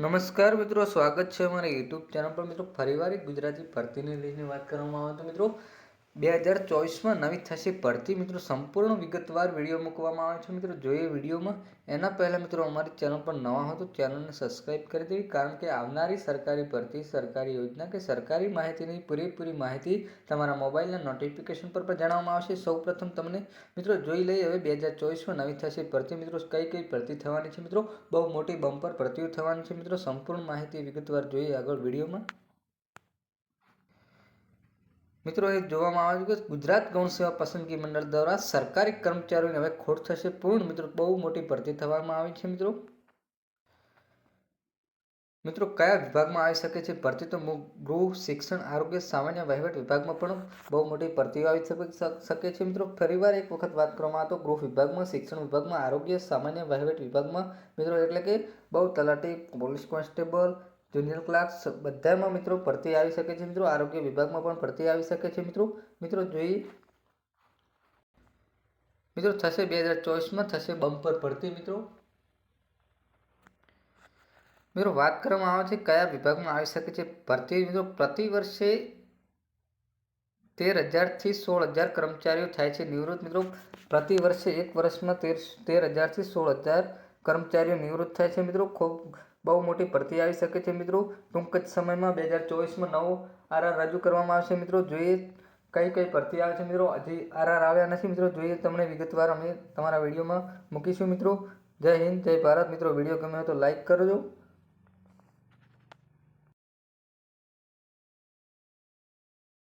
નમસ્કાર મિત્રો, સ્વાગત છે અમારા યુટ્યુબ ચેનલ પર. મિત્રો, ફરીવાર એક ગુજરાતી ભરતીને લઈને વાત કરવામાં આવે તો મિત્રો બે હજાર ચોવીસમાં નવી થશે ભરતી. મિત્રો, સંપૂર્ણ વિગતવાર વીડિયો મૂકવામાં આવે છે. મિત્રો, જોઈએ વિડીયોમાં. એના પહેલાં, મિત્રો, અમારી ચેનલ પર નવા હો તો ચેનલને સબસ્ક્રાઈબ કરી દેવી, કારણ કે આવનારી સરકારી ભરતી, સરકારી યોજના કે સરકારી માહિતીની પૂરેપૂરી માહિતી તમારા મોબાઈલના નોટિફિકેશન પર પણ જણાવવામાં આવશે. સૌપ્રથમ તમને, મિત્રો, જોઈ લઈએ. હવે બે હજાર ચોવીસમાં નવી થશે ભરતી. મિત્રો, કઈ કઈ ભરતી થવાની છે? મિત્રો, બહુ મોટી બમ્પર ભરતીઓ થવાની છે. મિત્રો, સંપૂર્ણ માહિતી વિગતવાર જોઈએ આગળ વિડીયોમાં. મિત્રો, એ જોવામાં આવે છે કે ગુજરાત ગૌણ સેવા પસંદગી મંડળ દ્વારા સરકારી કર્મચારીઓને હવે ખોટ થશે પૂર્ણ. મિત્રો, બહુ મોટી ભરતી થવામાં આવી છે, મિત્રો. મિત્રો, કયા વિભાગમાં આવી શકે છે ભરતી? તો ગૃહ, શિક્ષણ, આરોગ્ય, સામાન્ય વહીવટ વિભાગમાં પણ બહુ મોટી ભરતીઓ આવી શકે- છે, મિત્રો. ફરીવાર એક વખત વાત કરવામાં આવે તો ગૃહ વિભાગમાં, શિક્ષણ વિભાગમાં, આરોગ્ય, સામાન્ય વહીવટ વિભાગમાં, મિત્રો, એટલે કે બહુ તલાટી, પોલીસ કોન્સ્ટેબલ જુનિયર ક્લાર્ક બધામાં મિત્રો ભરતી આવી શકે છે મિત્રો. આરોગ્ય વિભાગમાં પણ ભરતી આવી શકે છે મિત્રો. મિત્રો જોઈ, મિત્રો થશે બે હજાર ચોવીસમાં, થશે બમ્પર ભરતી મિત્રો. મિત્રો વાત કરવામાં આવે છે કયા વિભાગમાં આવી શકે છે ભરતી મિત્રો. પ્રતિ વર્ષે તેર હજારથી સોળ હજાર કર્મચારીઓ થાય છે નિવૃત્ત મિત્રો. પ્રતિ વર્ષે એક વર્ષમાં તેર તેર હજારથી સોળ હજાર કર્મચારીઓ નિવૃત્ત થાય છે મિત્રો. ખૂબ બહુ મોટી ભરતી આવી શકે છે મિત્રો. ટૂંક જ સમયમાં બે હજાર ચોવીસમાં નવો આરઆર રજૂ કરવામાં આવશે મિત્રો. જોઈએ કઈ કઈ ભરતી આવે છે મિત્રો. હજી આરઆર આવ્યા નથી મિત્રો. જોઈએ તમને વિગતવાર અમે તમારા વિડીયોમાં મૂકીશું મિત્રો. જય હિન્દ, જય ભારત. મિત્રો, વીડિયો ગમે તો લાઈક કરજો.